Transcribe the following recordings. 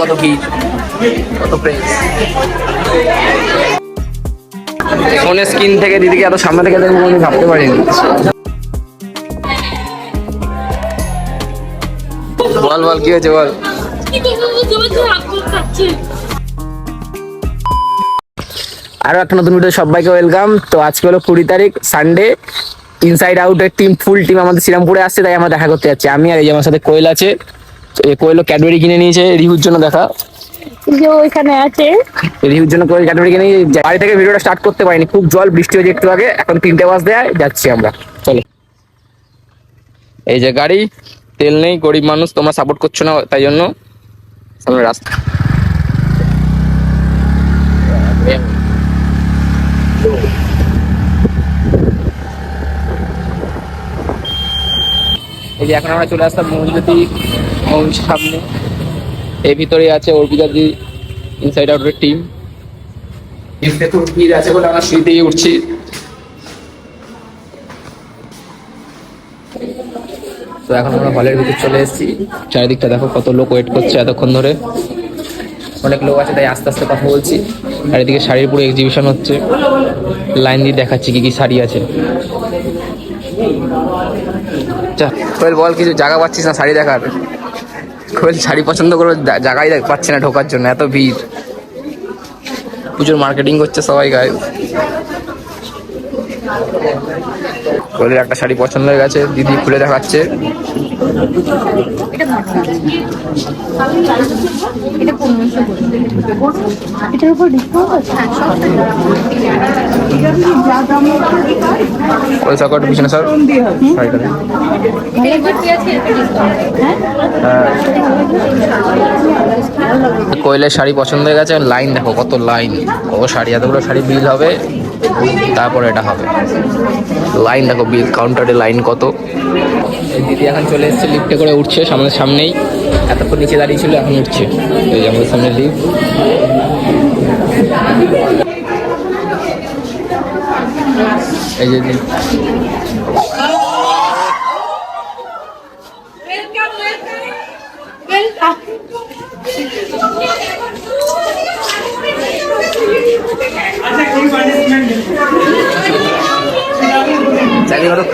কত কত ফোনের স্ক্রিন থেকে দিদিকে এত সামনে থেকে দেখব আমি ভাবতে পারিনি। বল বল, কি হয়েছে বল? আরও একটা নতুন ভিডিও সবাইকে ওয়েলকাম তো আজকে হলো কুড়ি তারিখ সানডে ইনসাইড আউটের টিম ফুল টিম আমাদের শ্রীরামপুরে আসছে তাই আমরা দেখা করতে যাচ্ছি। আমি আর এই যে আমার সাথে কোয়েল আছে এই কোয়েলও ক্যাডবেরি কিনে নিয়েছে রিহুর জন্য দেখা। যে ওইখানে আছে। রিহুর জন্য কোয়েল ক্যাডবেরি কিনে বাড়ি থেকে ভিডিওটা স্টার্ট করতে পারিনি খুব জল বৃষ্টি হয়েছে একটু আগে এখন তিনটে দেয় যাচ্ছি আমরা। চলো। এই যে গাড়ি তেল নেই গরিব মানুষ তোমরা সাপোর্ট করছ না তাই জন্য। সামনে রাস্তা। এই যে এখন আমরা চলে আসলাম মৌলির সামনে। এর ভিতরে আছে অর্পিতাদি ইনসাইড আউটের টিম আছে বলে আমরা সিঁড়ি দিয়ে উঠছি। তো এখন আমরা হলের ভিতর চলে এসেছি। চারিদিকটা দেখো কত লোক ওয়েট করছে এতক্ষণ ধরে। অনেক লোক আছে, তাই আস্তে আস্তে কথা বলছি। আর এদিকে শাড়ির পুরো এক্সিবিশন হচ্ছে। লাইন দিয়ে দেখাচ্ছি কি কি শাড়ি আছে। বল কিছু জায়গা পাচ্ছিস না শাড়ি দেখার? কোয়েল শাড়ি পছন্দ করে জায়গাই পাচ্ছে না ঢোকার জন্য, এত ভিড়। পুজোর মার্কেটিং করছে সবাই গায়ে কোয়েলের একটা শাড়ি পছন্দ হয়ে গেছে দিদি খুলে দেখাচ্ছে। এটার উপর ডিসকাউন্ট আছে? কোয়েল স্যার শাড়িটা কোয়েলের শাড়ি পছন্দ হয়ে গেছে? লাইন দেখো কত লাইন। ও শাড়ি এতগুলো শাড়ি বিল হবে। তারপরে এটা হবে। লাইন দেখো, বিল কাউন্টারে লাইন কত। দিদি এখন চলে এসছে লিফটে করে উঠছে, সামনের সামনেই। এতক্ষণ নিচে দাঁড়িয়ে ছিল, এখন উঠছে। এই আমাদের সামনে লিফট এই যে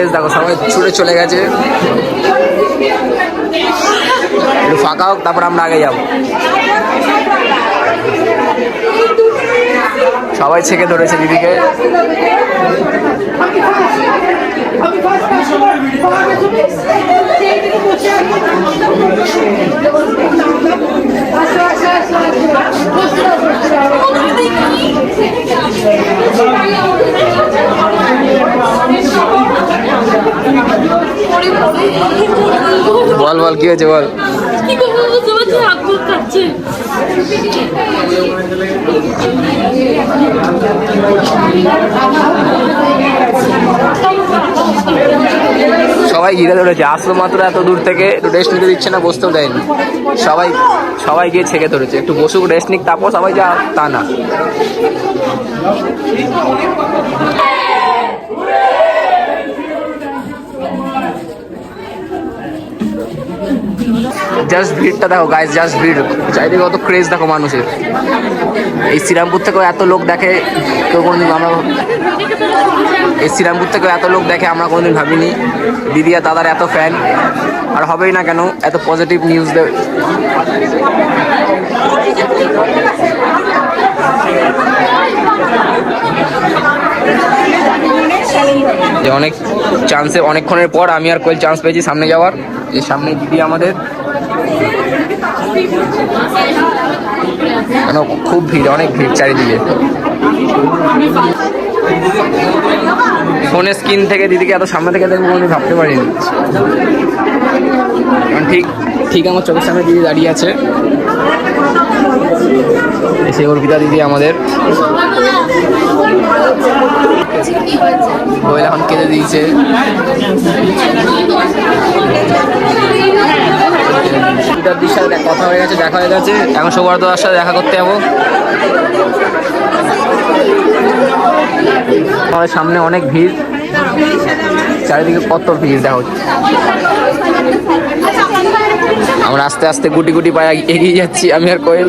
ক্রেজ দেখো সবাই ছুটে চলে গেছে। একটু ফাঁকা হোক, তারপর আমরা আগে যাব। সবাই ছেকে ধরেছে দিদিকে বল বল কি হয়েছে বল? সবাই ঘিরে ধরেছে আসলো মাত্র এত দূর থেকে একটু রেস্ট নিতে দিচ্ছে না বসতেও দেয়নি। সবাই সবাই গিয়ে ছেকে ধরেছে একটু বসুক রেস্ট নিক তারপর সবাই যা তা না। জাস্ট ভিড়টা দেখো গাইজ জাস্ট ভিড় চারিদিকে কত ক্রেজ দেখো মানুষের। এই শ্রীরামপুর থেকেও এত লোক দেখে কেউ কোনোদিন আমরা এই শ্রীরামপুর থেকেও এত লোক দেখে আমরা কোনোদিন ভাবিনি। দিদি আর দাদার এত ফ্যান আর হবেই না কেন, এত পজিটিভ নিউজ দেবে। যে অনেক চান্সে অনেকক্ষণের পর আমি আর কোয়েল চান্স পেয়েছি সামনে যাওয়ার। এই সামনে দিদি আমাদের। কেন খুব ভিড়, অনেক ভিড় চারিদিকে। ফোনের স্ক্রিন থেকে দিদিকে এত সামনে থেকে দেখব আমি ভাবতে পারিনি। কারণ ঠিক ঠিক আমার চোখের সামনে দিদি দাঁড়িয়ে আছে। এসে অর্পিতা দিদি আমাদের। কোয়েল এখন কেঁদে দিয়েছে। সাথে কথা হয়ে গেছে, দেখা হয়ে গেছে। এখন সৌগতদার সাথে দেখা করতে যাব। আমাদের সামনে অনেক ভিড়। চারিদিকে কত ভিড়, দেখা। হচ্ছে আমরা আস্তে আস্তে গুটি গুটি পায়ে এগিয়ে যাচ্ছি, আমি আর কোয়েল।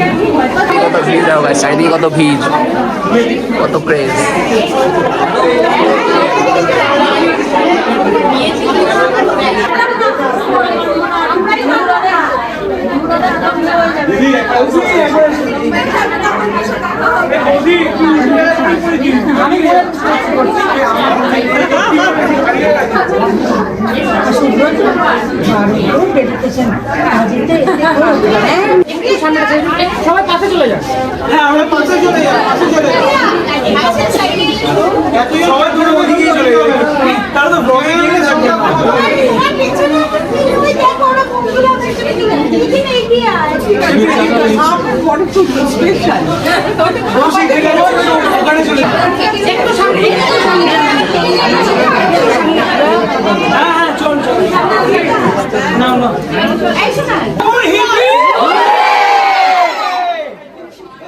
are- you are ছয় দিক দিয়েছে। Cute কত। অনেক দাদা কেক কাটবে। কত ভিড় দেখো guys, চারিদিকে কত ভিড় হ্যাঁ আমরা পাশে চলে যাই পাশে চলে যাই সবাই ধরে ওদিকেই চলে যাবে তারা তো ব্লগে গিয়ে থাকবে বসে থেকে ওখানে চলে যাবে হ্যাঁ হ্যাঁ চল চল না না ওর হিন্দি শ্রীরামপুর করো পরের সপ্তাহে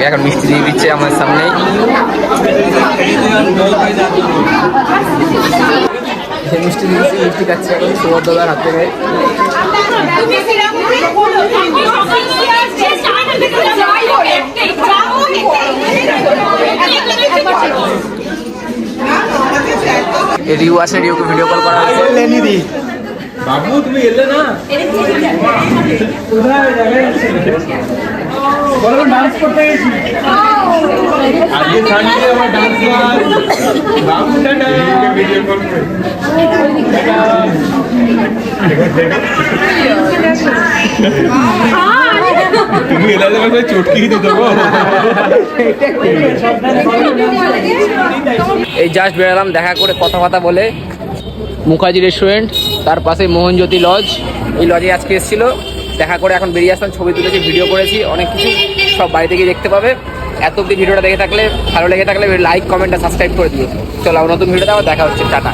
এখন মিষ্টি দিয়ে দিচ্ছে আমার সামনে। মিষ্টি দিয়েছি মিষ্টি খাচ্ছে এখন সৌগত দাদার হাত থেকে রিউ আছে রিউকে ভিডিও কল করা হচ্ছে বাবু তুমি এলে না? বলো ডান্স করতে গেছি। আজকে থাকলে আমার ডান্স ক্লাস বাবু টাটা ভিডিও কল করে তুমি এলে আমাকে চটকি দিতে এই জাস্ট বেরালাম দেখা করে কথা কথা বলে। মুখার্জি রেস্টুরেন্ট তার পাশে মোহনজ্যোতি লজ এই লজে আজকে এসেছিল। দেখা করে এখন বেরিয়ে আসলাম, ছবি তুলেছি ভিডিও করেছি, অনেক কিছু সব বাড়িতে গিয়ে দেখতে পাবে। এত অব্দি ভিডিওটা দেখে থাকলে, ভালো লেগে থাকলে লাইক কমেন্ট আর সাবস্ক্রাইব করে দিও। চলো নতুন আবার দেখা হচ্ছে, টাটা।